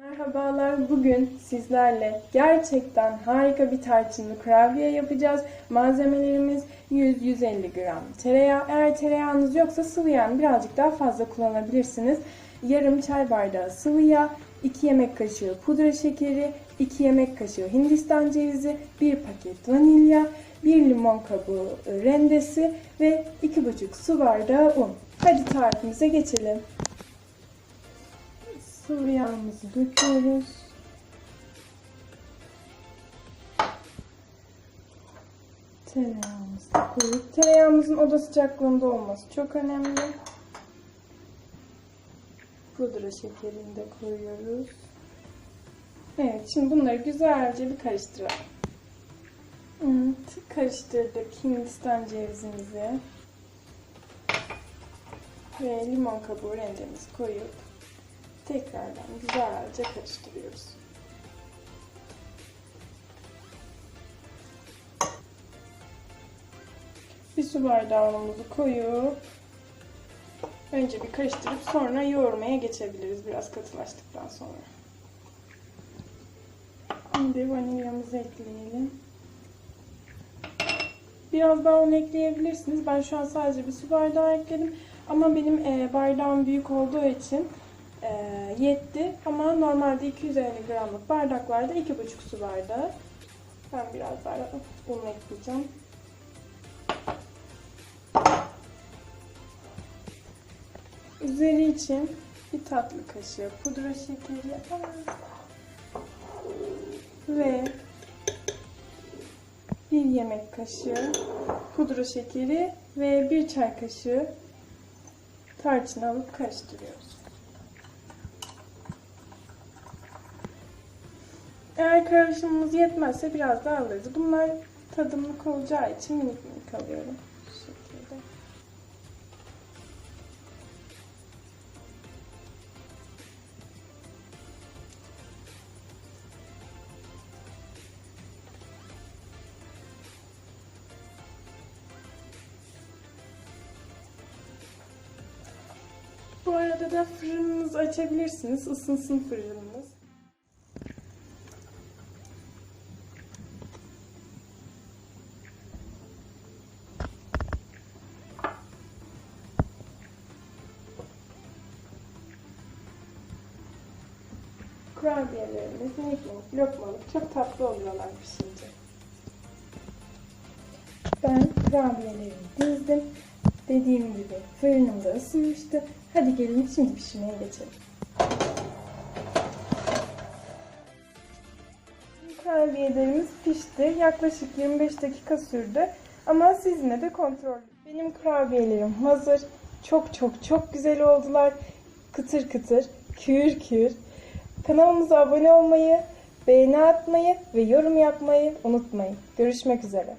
Merhabalar, bugün sizlerle gerçekten harika bir tarçınlı kurabiye yapacağız. Malzemelerimiz 100-150 gram tereyağı. Eğer tereyağınız yoksa sıvı yağını birazcık daha fazla kullanabilirsiniz. Yarım çay bardağı sıvı yağ, 2 yemek kaşığı pudra şekeri, 2 yemek kaşığı hindistan cevizi, 1 paket vanilya, 1 limon kabuğu rendesi ve 2,5 su bardağı un. Hadi tarifimize geçelim. Sıvı yağımızı döküyoruz. Tereyağımızı koyup tereyağımızın oda sıcaklığında olması çok önemli. Pudra şekerini de koyuyoruz. Evet, şimdi bunları güzelce bir karıştıralım. Evet, karıştırdık Hindistan cevizimizi ve limon kabuğu rendemizi koyup tekrardan güzelce karıştırıyoruz. Bir su bardağı unumuzu koyup önce bir karıştırıp sonra yoğurmaya geçebiliriz biraz katılaştıktan sonra. Şimdi vanilyamızı ekleyelim. Biraz daha un ekleyebilirsiniz. Ben şu an sadece bir su bardağı ekledim. Ama benim e, bardağım büyük olduğu için e, yetti. Ama normalde 250 gramlık bardaklarda 2,5 su bardağı. Ben biraz daha un ekleyeceğim. Üzeri için bir tatlı kaşığı pudra şekeri ve bir yemek kaşığı pudra şekeri ve bir çay kaşığı tarçın alıp karıştırıyoruz. Eğer karışımımız yetmezse biraz daha alırız. Bunlar tadımlık olacağı için minik minik alıyorum. Bu arada da fırınınızı açabilirsiniz. Isınsın fırınınız. Kurabiyelerimiz minik lokmalık çok tatlı oluyorlar pişince. Ben kurabiyelerimi dizdim. Dediğim gibi fırınımda ısınmıştı. Hadi gelin şimdi pişirmeye geçelim. Kurabiyelerimiz pişti. Yaklaşık 25 dakika sürdü. Ama siz de kontrol. Benim kurabiyelerim hazır. Çok çok çok güzel oldular. Kıtır kıtır, kür kür. Kanalımıza abone olmayı, beğeni atmayı ve yorum yapmayı unutmayın. Görüşmek üzere.